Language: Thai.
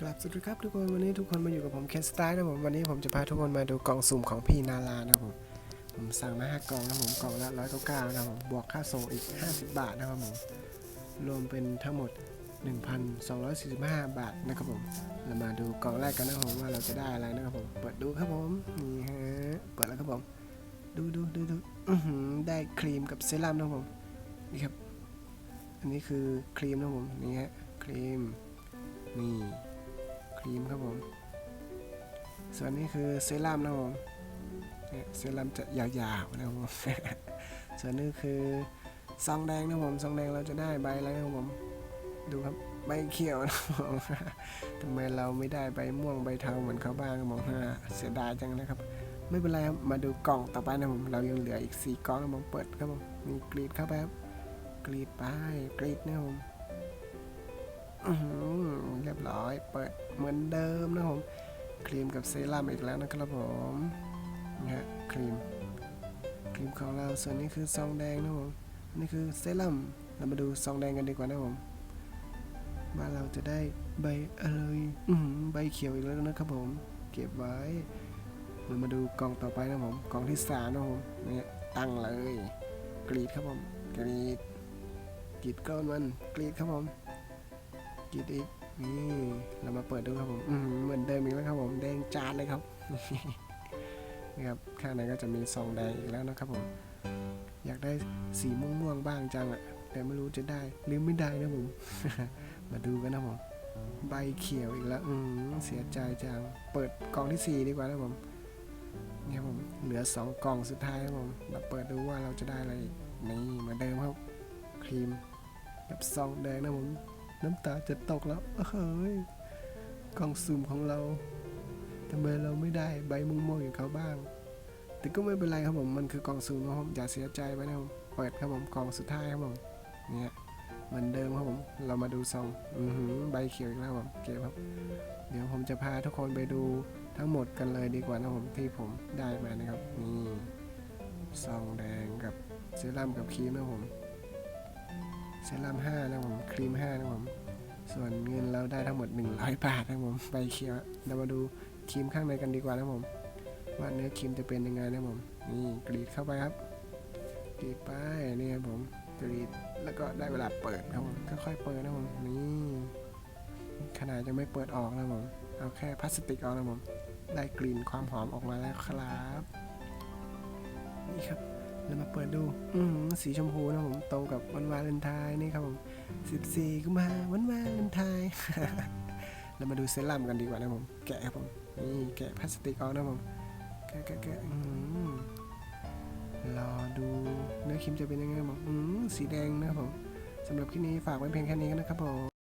กลับสวัสดีครับทุกคนวันนี้ทุกคนมาอยู่กับผมเคสไตล์นะผมวันนี้ผมจะพาทุกคนมาดูกล่องสุ่มของพี่นารานะผมผมสั่งมาห้ากล่องนะผมกล่องละร้อยเก้าเก้านะผมบวกค่าส่งอีก 50 บาทนะครับผมรวมเป็นทั้งหมด 1,245 บาทนะครับผมเรามาดูกล่องแรกกันนะผมว่าเราจะได้อะไรนะครับผมเปิดดูครับผมนี่ฮะเปิดแล้วครับผม ดูดูดูดูได้ครีมกับเซรั่มนะครับผมนี่ครับ อันนี้คือครีมนะครับผมนี่ฮะครีมนี่ รีมครับผม ส่วนนี้คือเซรั่มนะผมเซรั่มจะยาวๆนะครับผมส่วนนี้คือซองแดงนะผมซองแดงเราจะได้ใบอะไรนะครับผม ดูครับใบเขียวนะผมทำไมเราไม่ได้ใบม่วงใบเทาเหมือนเขาบ้างครับผมฮ่าเสียดายจังนะครับ ไม่เป็นไรครับมาดูกล่องต่อไปนะผมเรายังเหลืออีกสี่กล่องครับผมเปิดครับผมมีกรีดเข้าไปครับกรีดไปกรีดนะผม เรียบร้อย เปิดเหมือนเดิมนะผม ครีมกับเซรั่มอีกแล้วนะครับผมนี่ฮะครีม ครีมของเราส่วนนี้คือซองแดงนะผมนนี่คือเซรั่มเรามาดูซองแดงกันดีกว่านะผมว่าเราจะได้ใบอะไรอื้อหือใบเขียวอีกแล้วนะครับผม เก็บไว้ เรามาดูกล่องต่อไปนะผมกล่องที่สามนะผมนี่ตั้งเลย กรีดครับผม กรีดกรีดก้อนมัน กรีดครับผม กีดอีกนี่เรามาเปิดดูครับผมเหมือนเดิมอีกแล้วครับผมแดงจานเลยครับนี่ครับข้างในก็จะมีซองแดงอีกแล้วนะครับผม อยากได้สีม่วงๆบ้างจังอะแต่ไม่รู้จะได้หรือไม่ได้นะผม มาดูกันนะผมใบเขียวอีกแล้วอืเสียใจจัง เปิดกล่องที่สี่ดีกว่านะผมนี่ครับผมเหลือสองกล่องสุดท้ายครับผมมาเปิดดูว่าเราจะได้อะไรนี่เหมือนเดิมครับครีมกับซองแดงนะผม น้ำตาจะตกแล้วเฮ้ยกล่องสุ่มของเราทำไมเราไม่ได้ใบม่วงๆอย่างเขาบ้าง แต่ก็ไม่เป็นไรครับผมมันคือกล่องสุ่มนะครับผมอย่าเสียใจไปนะผมเปิดครับผมกล่องสุดท้ายครับผมเนี่ยเหมือนเดิมครับผมเรามาดูซองอือหือใบเขียวอีกแล้วครับเก็บครับ เดี๋ยวผมจะพาทุกคนไปดูทั้งหมดกันเลยดีกว่านะผมที่ผมได้มานะครับนี่ซองแดงกับเซรั่มกับครีมนะครับผม เซรั่ม5นะผมครีม5นะผมส่วนเงินเราได้ทั้งหมด 100 บาทนะผมใบเขียวเรามาดูครีมข้างในกันดีกว่านะผมว่าเนื้อครีมจะเป็นยังไงนะผมนี่กรีดเข้าไปครับกรีดไปนี่ครับผมกรีดแล้วก็ได้เวลาเปิดครับผมค่อยๆเปิดนะผมนี่ขนาดจะไม่เปิดออกนะผมเอาแค่พลาสติกออกนะผมได้กลิ่นความหอมออกมาแล้วครับ นี่ครับ เรามาเปิดดู อืสีชมพูนะผมตรงกับวันวาเลนไทน์นี่ครับผม14กุมภาวันวาเลนไทน์เรามาดูเซรั่มกันดีกว่านะผม แกะครับผม นี่แกะพลาสติกออกนะผม แกะแกะแกะอืมรอดูเนื้อครีมจะเป็นยังไงบผมอืมสีแดงนะครับผมสำหรับคลิปนี้ฝากไว้เพียงแค่นี้กันนะครับผม